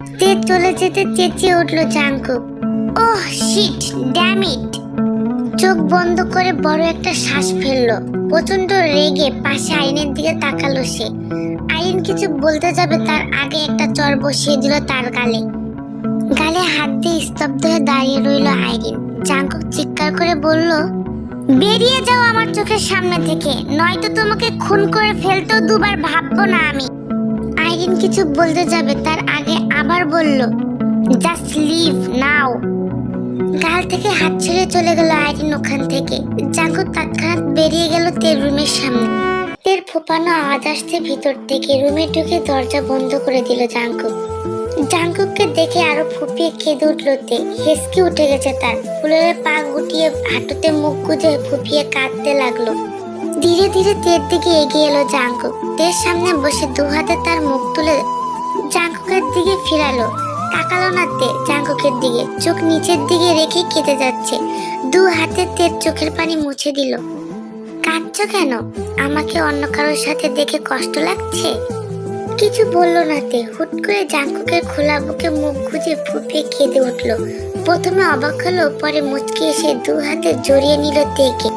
তে চলে যেতে চেঁচিয়ে উঠল শিট ড্যাম ইট চোখ বন্ধ করে বড় একটা শ্বাস ফেলল। প্রচণ্ড রেগে পাশে আইনের দিকে তাকালো সে। আইন কিছু বলতে যাবে তার আগে একটা চর বসিয়ে দিল তার গালে। গালে হাত দিয়ে স্তব্ধ হয়ে দাঁড়িয়ে রইল আইরিন। জাঙ্কুক চিৎকার করে বলল, বেরিয়ে যাও আমার চোখের সামনে থেকে, নয়তো তোমাকে খুন করে ফেলতেও দুবার ভাববো না আমি। আইরিন কিছু বলতে যাবে তার আবার বলল জাস্ট লিভ নাও গাল থেকে হাত ছেড়ে চলে গেল আইরিন ওখান থেকে। জাঙ্কুক তৎক্ষণাৎ বেরিয়ে গেল তের রুমের সামনে। তের ফোপানো আওয়াজ আসছে ভিতর থেকে। রুমে ঢুকে দরজা বন্ধ করে দিল জাঙ্কুক জাঙ্কুককে দেখে আরও ফুপিয়ে কেঁদে উঠল তে। হেসকে উঠে গেছে তার। ফুলের পা গুটিয়ে হাঁটুতে মুখ গুজে ফুপিয়ে কাঁদতে লাগল। ধীরে ধীরে তের দিকে এগিয়ে এলো জাঙ্কুক তের সামনে বসে দু হাতে তার মুখ তুলে জাঙ্কুকের দিকে ফিরালো। তাকালো না তে জাঙ্কুকের দিকে। চোখ নিচের দিকে রেখে কেঁদে যাচ্ছে। দু হাতে তের চোখের পানি মুছে দিল। কাঁদছো কেন? আমাকে অন্য কারোর সাথে দেখে কষ্ট লাগছে? কিছু বলল না তে। হুট করে জাঙ্কুকের খোলা বুকে মুখ গুজে ফুপিয়ে কেঁদে উঠল। প্রথমে অবাক হলো, পরে মুচকি এসে দু হাতে জড়িয়ে নিল তেকে।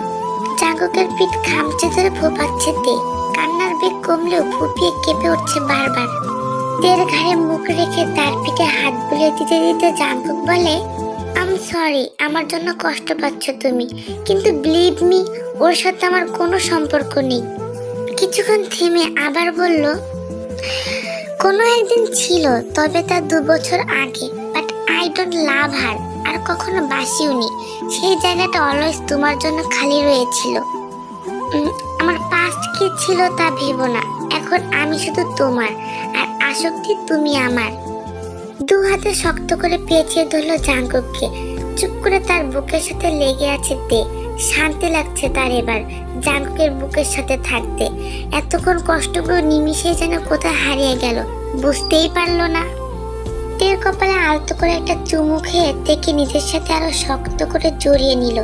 জাঙ্কুকের পিঠ খামচে ধরে ফোপাচ্ছে তে। কান্নার বেগ কমলেও ফুপিয়ে কেঁপে উঠছে বারবার। তের ঘাড়ে মুখ রেখে তার পিঠে হাত বুলিয়ে দিতে দিতে জাঙ্কুক বলে আম সরি আমার জন্য কষ্ট পাচ্ছ তুমি, কিন্তু বিলিভ মি ওর সাথে আমার কোনো সম্পর্ক নেই। কিছুক্ষণ থেমে আবার বলল, কোনো একদিন ছিল, তবে তা দু বছর আগে but I don't love her আর কখনো বাসিওনি সেই জায়গাটা অলওয়েজ তোমার জন্য খালি রয়েছিল। আমার পাস্ট কি ছিল তা ভেবো না, এখন আমি শুধু তোমার। আর আসক্তি তুমি আমার। দু হাতে শক্ত করে পেঁচিয়ে ধরলো জাঙ্কুককে। চুপ করে তার বুকের সাথে লেগে আছে তে। শান্তি লাগছে তার এবার জাঙ্কুকের বুকের সাথে থাকতে। এতক্ষণ কষ্টগুলো নিমিশেই যেন কোথায় হারিয়ে গেল, বুঝতেই পারল না। তের কপালে আলতো করে একটা চুমু খেয়ে তেকে নিজের সাথে আরও শক্ত করে জড়িয়ে নিল।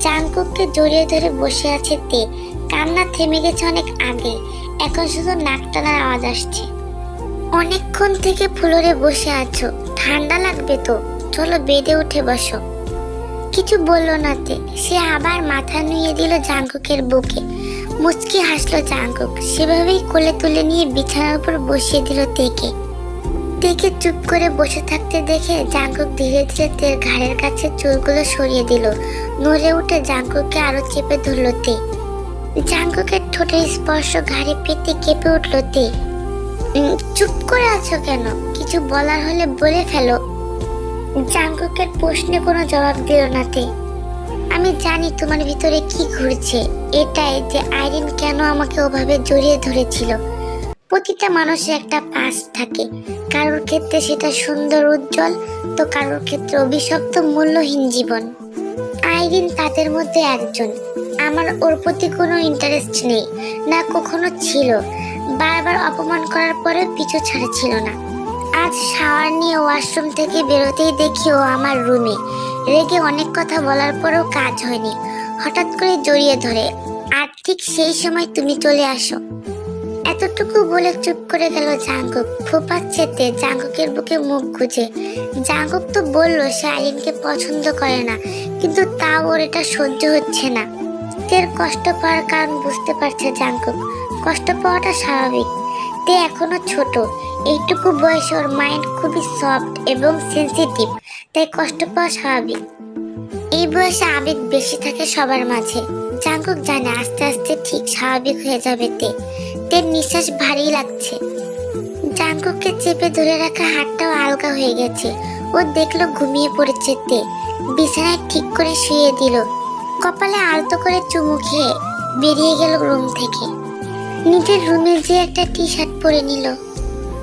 জাঙ্কুককে জড়িয়ে ধরে বসে আছে তে। কান্না থেমে গেছে অনেক আগে। এখন শুধু নাক টানার আওয়াজ আসছে। অনেকক্ষণ থেকে ফুলরে বসে আছো। ঠান্ডা লাগবে তো। চলো বেডে উঠে বসো। কিছু বলল না তে। সে আবার মাথা নুয়ে দিল জাঙ্কুকের বুকে। মুচকি হাসলো জাঙ্কুক। সেভাবেই কোলে তুলে নিয়ে বিছানার উপর বসিয়ে দিল তেকে। তেকে চুপ করে বসে থাকতে দেখে জাঙ্কুক ধীরে ধীরে তের ঘাড়ের কাছে চুলগুলো সরিয়ে দিল। নড়ে উঠে জাঙ্কুককে আরও চেপে ধরলো তে। জাঙ্কুকের ঠোঁটের স্পর্শ ঘাড়ে পেতে কেঁপে উঠল তে। চুপ করে আছো কেন? কিছু বলার হলে বলে ফেলো। জাঙ্কুকের প্রশ্নে কোনো জবাব দিল না তে। আমি জানি তোমার ভিতরে কি ঘুরছে। এটাই যে আইরিন কেন আমাকে ওভাবে জড়িয়ে ধরেছিল। প্রতিটা মানুষের একটা পাস থাকে। কারোর ক্ষেত্রে সেটা সুন্দর, উজ্জ্বল, তো কারোর ক্ষেত্রে অভিশপ্ত, মূল্যহীন জীবন। আইরিন তাদের মধ্যে একজন। আমার ওর প্রতি কোনো ইন্টারেস্ট নেই, না কখনো ছিল। বারবার অপমান করার পরে পিছু ছাড়ছিল না। আজ শাওয়ার নিয়ে ওয়াশরুম থেকে বেরোতেই দেখি ও আমার রুমে। রেগে অনেক কথা বলার পরেও কাজ হয়নি। হঠাৎ করে জড়িয়ে ধরে, আর ঠিক সেই সময় তুমি চলে আসো। এতটুকু বলে চুপ করে গেল জাঙ্কুক ফোপাচ্ছে তে জাঙ্কুকের বুকে মুখ গুজে। জাঙ্কুক তো বলল সে আইরিনকে পছন্দ করে না, কিন্তু তাও ওর এটা সহ্য হচ্ছে না। তের কষ্ট পাওয়ার কারণ বুঝতে পারছে জাঙ্কুক কষ্ট পাওয়াটা স্বাভাবিক। তে এখনও ছোট। এইটুকু বয়সে ওর মাইন্ড খুবই সফট এবং সেন্সিটিভ তাই কষ্ট পাওয়া স্বাভাবিক। এই বয়সে আবেগ বেশি থাকে সবার মাঝে। জাঙ্কুক জানে আস্তে আস্তে ঠিক স্বাভাবিক হয়ে যাবে তে। তের নিঃশ্বাস ভারী লাগছে। জাঙ্কুককে চেপে ধরে রাখা হাতটাও আলগা হয়ে গেছে। ও দেখল ঘুমিয়ে পড়েছে তে। বিছানায় ঠিক করে শুয়ে দিল। কপালে আলতো করে চুমু খেয়ে বেরিয়ে গেল রুম থেকে। নিজের রুমে যে একটা টি শার্ট পরে নিল।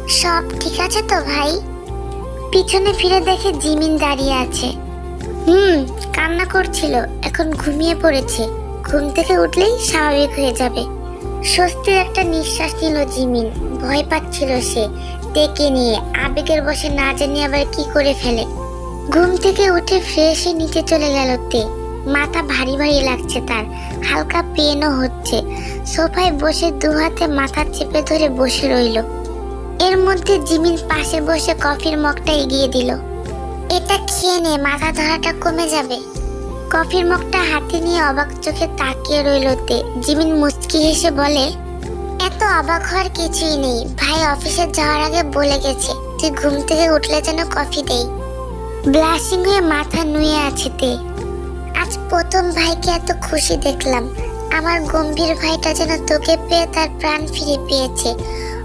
সব ঠিক আছে তো ভাই? পিছনে ফিরে দেখে জিমিন দাঁড়িয়ে আছে। হুম, কান্না করছিল, এখন ঘুমিয়ে পড়েছে। ঘুম থেকে উঠলেই স্বাভাবিক হয়ে যাবে। স্বস্তির একটা নিঃশ্বাস নিল জিমিন। ভয় পাচ্ছিল সে। ডেকে নিয়ে, আবেগের বসে না জানি আবার কি করে ফেলে। ঘুম থেকে উঠে ফ্রেশ নিচে চলে গেল তে। মাথা ভারী ভারী লাগছে তার। হালকা পেনও হচ্ছে। সোফায় বসে দু হাতে মাথা চেপে ধরে বসে রইল। এর মধ্যে জিমিন পাশে বসে কফির মগটা এগিয়ে দিল। এটা খেয়ে নে, মাথা ধরাটা কমে যাবে। কফির মগটা হাতে নিয়ে অবাক চোখে তাকিয়ে রইল তে। জিমিন মুচকি হেসে বলে, এত অবাক হওয়ার কিছুই নেই। ভাই অফিসে যাওয়ার আগে বলে গেছে, তুই ঘুম থেকে উঠলে যেন কফি দেই। ব্লাশিং হয়ে মাথা নুয়ে আছে তে। আজ প্রথম ভাইকে এত খুশি দেখলাম। আমার গম্ভীর ভাইটা যেন তোকে পেয়ে তার প্রাণ ফিরে পেয়েছে।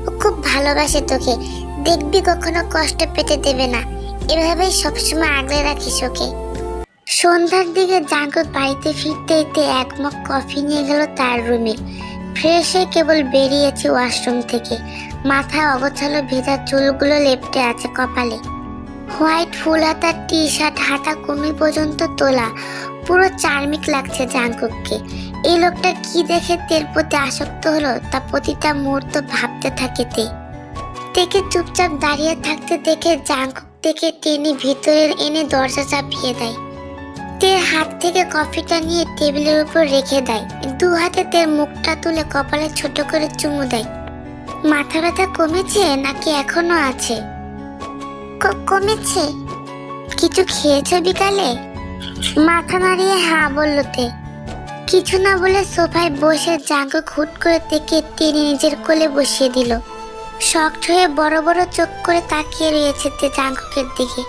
ও খুব ভালোবাসে তোকে। দেখবি কখনো কষ্ট পেতে দেবে না। এভাবেই সবসময় আগলে রাখিস ওকে। সন্ধ্যার দিকে জাঙ্কুক বাড়িতে ফিরতে ফিরতে এক মগ কফি নিয়ে গেল তার রুমে। ফ্রেশ কেবল বেরিয়েছে ওয়াশরুম থেকে। মাথায় অগোছালো ভেজা চুলগুলো লেপটে আছে কপালে। হোয়াইট ফুল হাতার টি শার্ট হাতা কমি পর্যন্ত তোলা। পুরো চার্মিক লাগছে জাঙ্কুককে এই লোকটা কি দেখে তের প্রতি আসক্ত হলো, তা প্রতিটা মুহূর্ত ভাবতে থাকে তে। তেকে চুপচাপ দাঁড়িয়ে থাকতে দেখে জাঙ্কুক থেকে টেনে ভিতরে এনে দরজা চাপিয়ে দেয়। তের হাত থেকে কফিটা নিয়ে টেবিলের উপর রেখে দেয়। দু হাতে তের মুখটা তুলে কপালে ছোট করে চুমু দেয়। মাথা ব্যথা কমেছে নাকি এখনও আছে? কমেছে? কিছু খেয়েছো বিকালে? মাথা নাড়িয়ে হা বলল তে কিছু না বলে সোফায় বসে জাঙ্গু খুট করে থেকে টেনে নিজের কোলে বসিয়ে দিল। শক্ট হয়ে বড় বড় চোখ করে তাকিয়ে রয়েছে তে জাঙ্গুকের দিকে।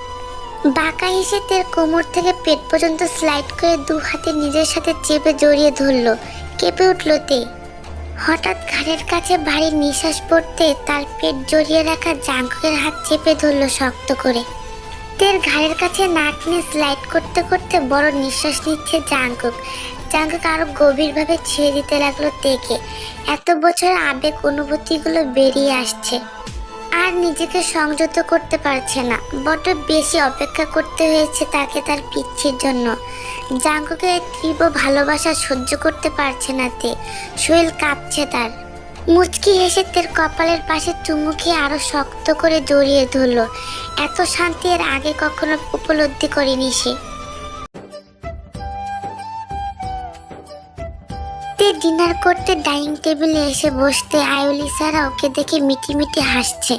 বাঁকা হেসে তের কোমর থেকে পেট পর্যন্ত স্লাইড করে দু হাতে নিজের সাথে চেপে জড়িয়ে ধরলো, কেঁপে উঠল তে। হঠাৎ ঘাড়ের কাছে ভারী নিঃশ্বাস পড়তে তার পেট জড়িয়ে রাখা জাঙ্কুকের হাত চেপে ধরলো শক্ত করে। তের ঘাড়ের কাছে নাক নিয়ে স্লাইড করতে করতে বড় নিঃশ্বাস নিচ্ছে জাঙ্কুক জাঙ্কুক আরও গভীরভাবে ছেড়ে দিতে লাগল তেকে এত বছর আবেগ অনুভূতিগুলো বেরিয়ে আসছে। আর নিজেকে সংযত করতে পারছে না। বড্ড বেশি অপেক্ষা করতে হয়েছে তাকে তার পিচ্ছির জন্য। জাঙ্কুকে তীব্র ভালোবাসা সহ্য করতে পারছে না তে শরীর কাঁপছে তার। মুচকি হেসে তার কপালের পাশে চুমু খেয়ে আরও শক্ত করে জড়িয়ে ধরলো। এত শান্তি এর আগে কখনো উপলব্ধি করেনি সে। ডিনার করতে ডাইনিং টেবিলে এসে বসতে আয়ুলিসারা ওকে দেখে মিটি মিটি হাসছে।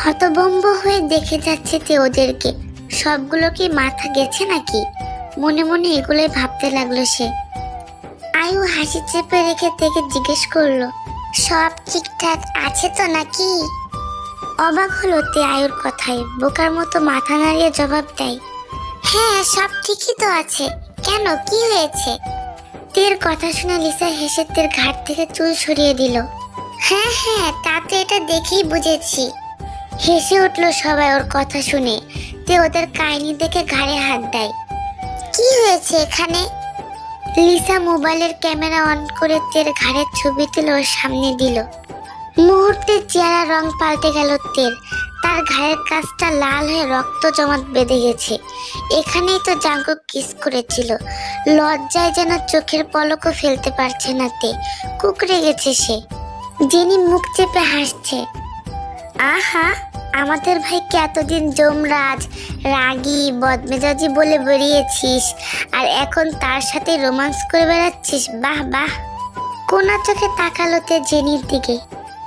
হতভম্ব হয়ে দেখে যাচ্ছে তে ওদেরকে। সবগুলো কি মাথা গেছে নাকি? মনে মনে এগুলোই ভাবতে লাগল সে। আয়ু হাসি চেপে রেখে থেকে জিজ্ঞেস করল সব ঠিকঠাক আছে তো নাকি? অবাক হলো তে আয়ুর কথায়, বোকার মতো মাথা নাড়িয়ে জবাব দেয় হ্যাঁ সব ঠিকই তো আছে। কেন? কি হয়েছে? তের কথা শুনে লিসা হেসে তের ঘাট থেকে চুল সরিয়ে দিল। হ্যাঁ হ্যাঁ তা তো এটা দেখেই বুঝেছি। হেসে উঠল সবাই ওর কথা শুনে। তে ওদের কাহিনী দেখে ঘাড়ে হাত দেয়। কি হয়েছে এখানে? লিসা মোবাইলের ক্যামেরা অন করে তের ঘাড়ের ছবি তুলে ওর সামনে দিল। মুহূর্তে চেহারা রং পাল্টে গেল তের। তার ঘাড়ের কাছটা লাল হয়ে রক্ত জমাট বেঁধে গেছে। এখানেই তো জাঙ্কুক কিস করেছিল। লজ্জায় যেন চোখের পলকও ফেলতে পারছে না তে। কুকড়ে গেছে সে। জেনি মুখ চেপে হাসছে। আহা আমাদের ভাইকে এতদিন যমরাজ, রাগী, বদমেজাজি বলে বেরিয়েছিস আর এখন তার সাথে রোমান্স করে বেড়াচ্ছিস, বাহ বাহ। কোনা চোখে তাকালোতে জেনির দিকে।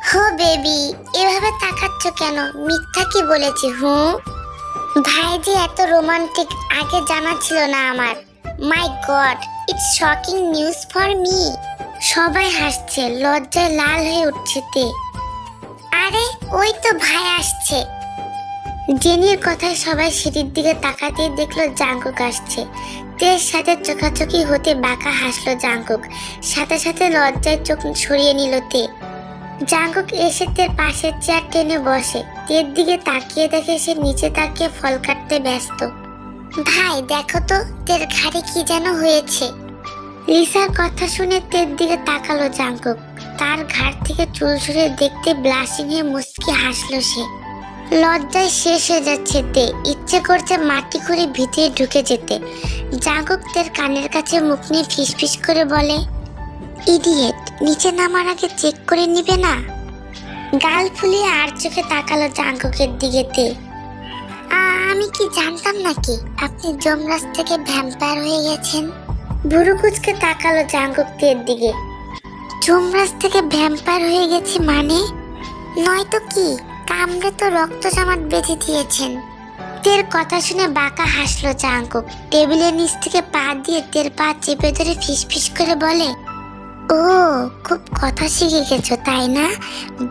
হো, বেবি, এভাবে তাকাচ্ছ কেন? মিথ্যা কি বলেছি, হুঁ? ভাই যে এত রোমান্টিক, আগে জানা ছিল না আমার। My god, it's shocking news for me. সবাই হাসছে, লজ্জায় লাল হয়ে উঠছে তে। আরে ওই তো ভাই আসছে। জেনির কথায় সবাই সিঁড়ির দিকে তাকাতে দেখল জাঙ্কুক আসছে। তের সাথে চোখাচোখি হতে বাঁকা হাসলো জাঙ্কুক। সাথে সাথে লজ্জায় চোখ সরিয়ে নিল তে। জাঙ্কুক এসে তের পাশের চেয়ার টেনে বসে। তের দিকে তাকিয়ে দেখে সে নিচে তাকিয়ে ফল কাটতে ব্যস্ত। ভাই, দেখো তো, তের ঘাড়ে কি যেন হয়েছে। লিসার কথা শুনে তের দিকে তাকালো জাঙ্কুক। তার ঘাড় থেকে চুল সরিয়ে দেখতে ব্লাশিং হয়ে মুচকি হাসলো সে। লজ্জায় শেষ হয়ে যাচ্ছে তে। ইচ্ছে করছে মাটি খুঁড়ে ভিতরে ঢুকে যেতে। জাঙ্কুক তের কানের কাছে মুখ নিয়ে ফিসফিস করে বলে ইডিয়েট নিচে নামার আগে চেক করে নিবে না? গাল ফুলিয়ে আর চোখে তাকালো জাঙ্কুকের দিকে তে। আমি কি জানতাম নাকি? আপনি যমরাজ থেকে ভ্যাম্পায়ার হয়ে গেছেন? বুড়ো কুচকে তাকালো জাঙ্কুক তের দিকে। যমরাজ থেকে ভ্যাম্পায়ার হয়ে গেছি মানে? নয়তো কি, কামড়ে তো রক্ত জমাট বেঁধে দিয়েছেন। তের কথা শুনে বাঁকা হাসলো চাঙ্কুক। টেবিলের নিচ থেকে পা দিয়ে তের পা চেপে ধরে ফিসফিস করে বলে, ও, খুব কথা শিখে গেছো, তাই না?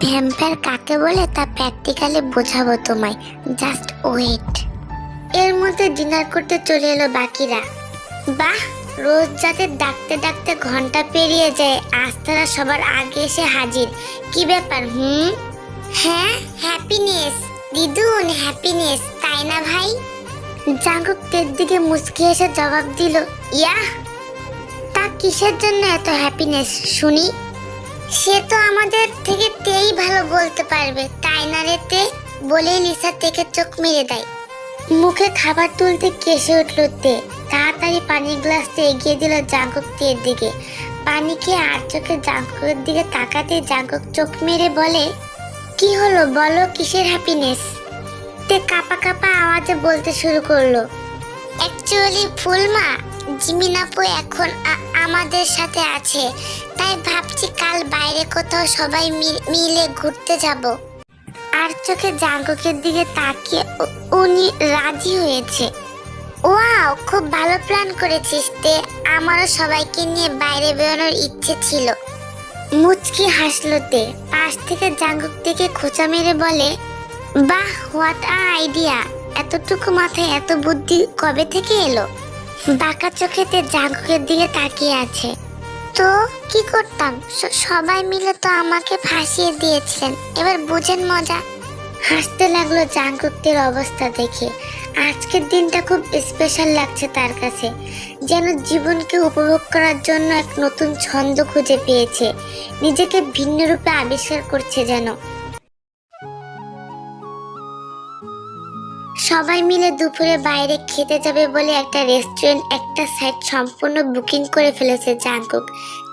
ভ্যাম্পায়ার কাকে বলে তা প্র্যাকটিক্যালি বোঝাবো তোমায়। Just wait. এর মধ্যে ডিনার করতে চলে এলো বাকিরা। বাহ রোজ যাতে ডাকতে ডাকতে ঘণ্টা পেরিয়ে যায় আজ তারা সবার আগে এসে হাজির। কি ব্যাপার হুম? হ্যাঁ হ্যাপিনেস দিদুন হ্যাপিনেস তাই না ভাই? জাঙ্গুক তের দিকে মুচকি এসে জবাব দিল ইয়াহ তা কিসের জন্য এত হ্যাপিনেস শুনি? সে তো আমাদের থেকে তেই ভালো বলতে পারবে তাই না রে তে? বলেই লিসা থেকে চোখ মেরে দেয়। মুখে খাবার তুলতে কেসে উঠল তে। তাড়াতাড়ি পানির গ্লাসটা এগিয়ে দিল জাঙ্কুক তের দিকে। পানি খেয়ে আর চোখে জাঙ্কুকের দিকে তাকাতে জাঙ্কুক চোখ মেরে বলে, কি হলো বলো কিসের হ্যাপিনেস তে কাপা কাপা আওয়াজে বলতে শুরু করল অ্যাকচুয়ালি ফুলমা জিমিনাপু এখন আমাদের সাথে আছে। তাই ভাবছি কাল বাইরে কোথাও সবাই মিলে ঘুরতে যাব। আর চোখে জাঙ্গকের দিকে তাকিয়ে উনি রাজি হয়েছে। ওয়াও, খুব ভালো প্ল্যান করেছিস তে। আমারও সবাইকে নিয়ে বাইরে বেরোনোর ইচ্ছে ছিল। মুচকি হাসলো তে। পাশ থেকে জাঙ্গুক থেকে খোঁচা মেরে বলে, বাহ, হোয়াট আ আইডিয়া! এতটুকু মাথায় এত বুদ্ধি কবে থেকে এলো? বাঁকা চোখেতে জাঙ্গুকের দিকে তাকিয়ে আছে। তো কি করতাম? সবাই মিলে তো আমাকে ফাঁসিয়ে দিয়েছিলেন। এবার বুঝেন মজা। হাসতে লাগল জাঙ্কুকদের অবস্থা দেখে। আজকের দিনটা খুব স্পেশাল লাগছে তার কাছে। যেন জীবনকে উপভোগ করার জন্য এক নতুন ছন্দ খুঁজে পেয়েছে। নিজেকে ভিন্ন রূপে আবিষ্কার করছে যেন। সবাই মিলে দুপুরে বাইরে খেতে যাবে বলে একটা রেস্টুরেন্ট একটা সাইট সম্পূর্ণ বুকিং করে ফেলেছে জাঙ্কুক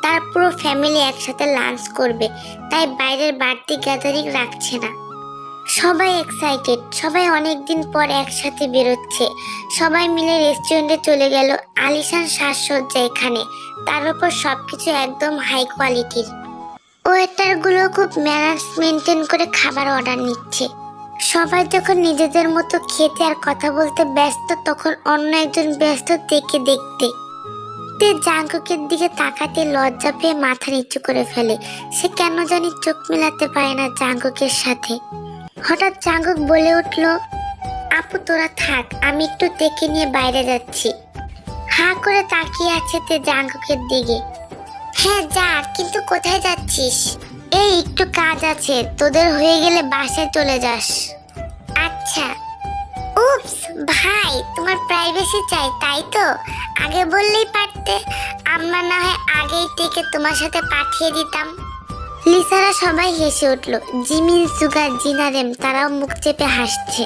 তার পুরো ফ্যামিলি একসাথে লাঞ্চ করবে, তাই বাইরের বাড়তি গ্যাদারিং রাখছে না। সবাই এক্সাইটেড সবাই অনেক দিন পর একসাথে বেরোচ্ছে। সবাই মিলে রেস্টুরেন্টে চলে গেল, আলিশান সাজসজ্জা এখানে। তার উপর সব কিছু একদম হাই কোয়ালিটির ওয়েটারগুলো খুব ম্যানার্স মেনটেন করে খাবার অর্ডার নিচ্ছে। সবাই যখন নিজেদের মতো খেতে আর কথা বলতে ব্যস্ত, তখন অন্য একজন ব্যস্ত দেখে দেখতে। তে জাঙ্কুকের দিকে তাকাতে লজ্জা পেয়ে মাথা নিচু করে ফেলে। সে কেন জানি চোখ মেলাতে পারে না জাঙ্কুকের সাথে। হঠাৎ জাঙ্কুক বলে উঠল, আপু, তোরা থাক, আমি একটু তেকে নিয়ে বাইরে যাচ্ছি। হা করে তাকিয়ে আছে তে জাঙ্কুকের দিকে। হ্যাঁ যা, কিন্তু কোথায় যাচ্ছিস? এই, একটু কাজ আছে। তোদের হয়ে গেলে বাসায় চলে যাস। আচ্ছা। উপস ভাই, তোমার প্রাইভেসি চাই, তাই তো? আগে বললেই পারতে। আমরা না হয় আগেই থেকে তোমার সাথে পাঠিয়ে দিতাম। লিসারা সবাই হেসে উঠল। জিমিন সুগার জিনারেম তারাও মুখ চেপে হাসছে।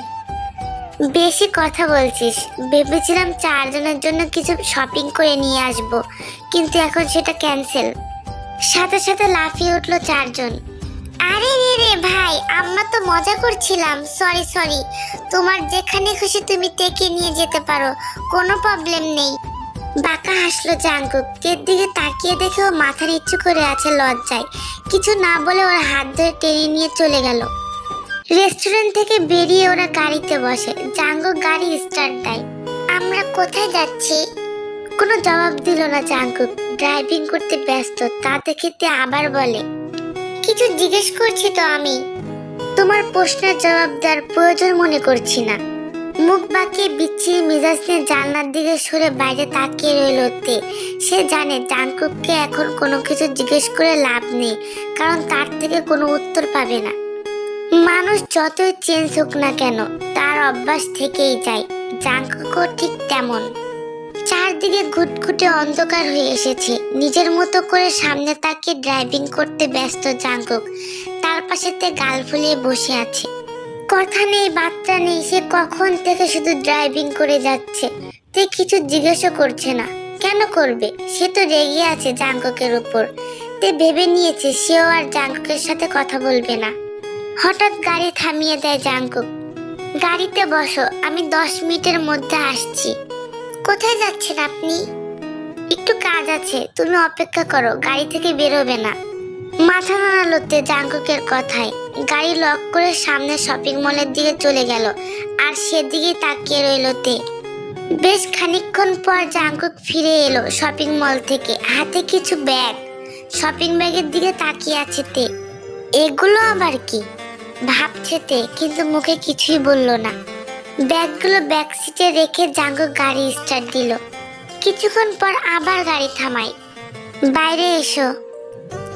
বেশি কথা বলছিস। ভেবেছিলাম চারজনের জন্য কিছু শপিং করে নিয়ে আসব। কিন্তু এখন সেটা ক্যান্সেল সাথে সাথে লাফিয়ে উঠল চারজন। আরে রে রে ভাই, আমরা তো মজা করছিলাম। সরি সরি তোমার যেখানে খুশি তুমি টেকে নিয়ে যেতে পারো। কোনো প্রবলেম নেই। বাঁকা হাসলো জাঙ্কুক। তের দিকে তাকিয়ে দেখে ও মাথা নিচু করে আছে লজ্জায়। কিছু না বলে ওর হাত ধরে টেনে নিয়ে চলে গেল। রেস্টুরেন্ট থেকে বেরিয়ে ওরা গাড়িতে বসে। জাঙ্গুক গাড়ি স্টার্ট দেয়। আমরা কোথায় যাচ্ছি? কোনো জবাব দিল না জাঙ্কুক ড্রাইভিং করতে ব্যস্ত, তা দেখে তে আবার বলে, কিছু জিজ্ঞেস করছি তো আমি। তোমার প্রশ্নের জবাব দেওয়ার প্রয়োজন মনে করছি না। মুখ বাঁকিয়ে বিচ্ছিরি মেজাজ নিয়ে জানলার দিকে সরে বাইরে তাকিয়ে রইল তে। সে জানে জাঙ্কুককে এখন কোনো কিছু জিজ্ঞেস করে লাভ নেই, কারণ তার থেকে কোনো উত্তর পাবে না। মানুষ যতই চেঞ্জ হোক না কেন, তার অভ্যাস থেকেই যায়। জাঙ্কুকও ঠিক তেমন। চারদিকে ঘুটঘুটে অন্ধকার হয়ে এসেছে। নিজের মতো করে সামনে তাকে ড্রাইভিং করতে ব্যস্ত জাঙ্কুক তার পাশেতে গাল ফুলিয়ে বসে আছে। কথা নেই, বার্তা নেই, সে কখন থেকে শুধু ড্রাইভিং করে যাচ্ছে? তে কিছু জিজ্ঞাসা করছে না। কেন করবে? সে তো রেগে আছে জাঙ্কুকের উপর। তে ভেবে নিয়েছে, সেও আর জাঙ্কুকের সাথে কথা বলবে না। হঠাৎ গাড়ি থামিয়ে দেয় জাঙ্কুক গাড়িতে বসো, আমি দশ মিনিটের মধ্যে আসছি। কোথায় যাচ্ছেন আপনি? একটু কাজ আছে, তুমি অপেক্ষা করো, গাড়ি থেকে বেরোবে না। মাথা নাড়ালো তে কথায়। গাড়ি লক করে সামনে শপিং মলের দিকে চলে গেল, আর সেদিকেই তাকিয়ে রইল তে। বেশ খানিকক্ষণ পর জাঙ্কুক ফিরে এলো শপিং মল থেকে, হাতে কিছু ব্যাগ। শপিং ব্যাগের দিকে তাকিয়ে আছে তে। এগুলো আবার কি? ভাবছে তে, কিন্তু মুখে কিছুই বলল না। ব্যাগগুলো ব্যাক সিটে রেখে জাঙ্কুক গাড়ি স্টার্ট দিল। কিছুক্ষণ পর আবার গাড়ি থামাই বাইরে এসো।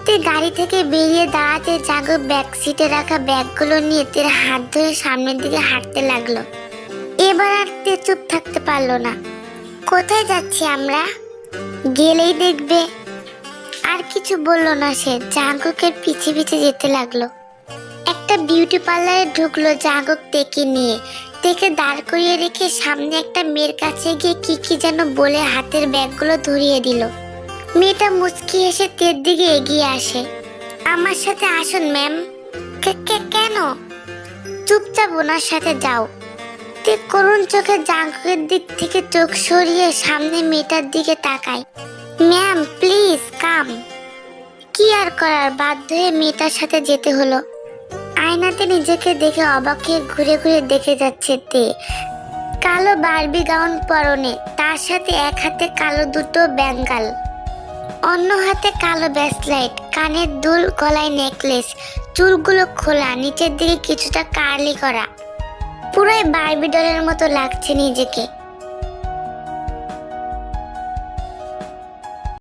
তে গাড়ি থেকে বেরিয়ে দাঁড়াতে জাঙ্কুক ব্যাক সিটে রাখা ব্যাগগুলো নিয়ে তের হাত ধরে সামনের দিকে হাঁটতে লাগল। এবার আর তে চুপ থাকতে পারল না। কোথায় যাচ্ছি আমরা? গেলেই দেখবে। আর কিছু বলল না সে। জাঙ্কুকের পিছে পিছে যেতে লাগল। একটা বিউটি পার্লারে ঢুকলো জাঙ্কুক তেকে নিয়ে। তেকে দাঁড় করিয়ে রেখে সামনে একটা মেয়ের কাছে গিয়ে কি কি যেন বলে হাতের ব্যাগগুলো ধরিয়ে দিল। মেয়েটা মুচকি এসে তের দিকে এগিয়ে আসে। আমার সাথে আসুন, ম্যাম। কেন? চুপচাপ ওনার সাথে যাও। তে করুণ চোখে জাঙ্কুকের দিক থেকে চোখ সরিয়ে সামনে মেয়েটার দিকে তাকায়। Ma'am, please, come. কি আর করার? বাধ্য হয়ে মেয়েটার সাথে যেতে হলো। আয়নাতে নিজেকে দেখে অবাক ঘুরে ঘুরে দেখে যাচ্ছে তে। কালো বার্বি গাউন পরনে, তার সাথে এক হাতে কালো দুটো ব্যাঙ্গাল, অন্য হাতে কালো ব্যাসলাইট, কানের দুল গলায় নেকলেস, চুলগুলো খোলা, নিচের দিকে কিছুটা কার্লি করা। পুরাই বার্বি ডলের মতো লাগছে নিজেকে।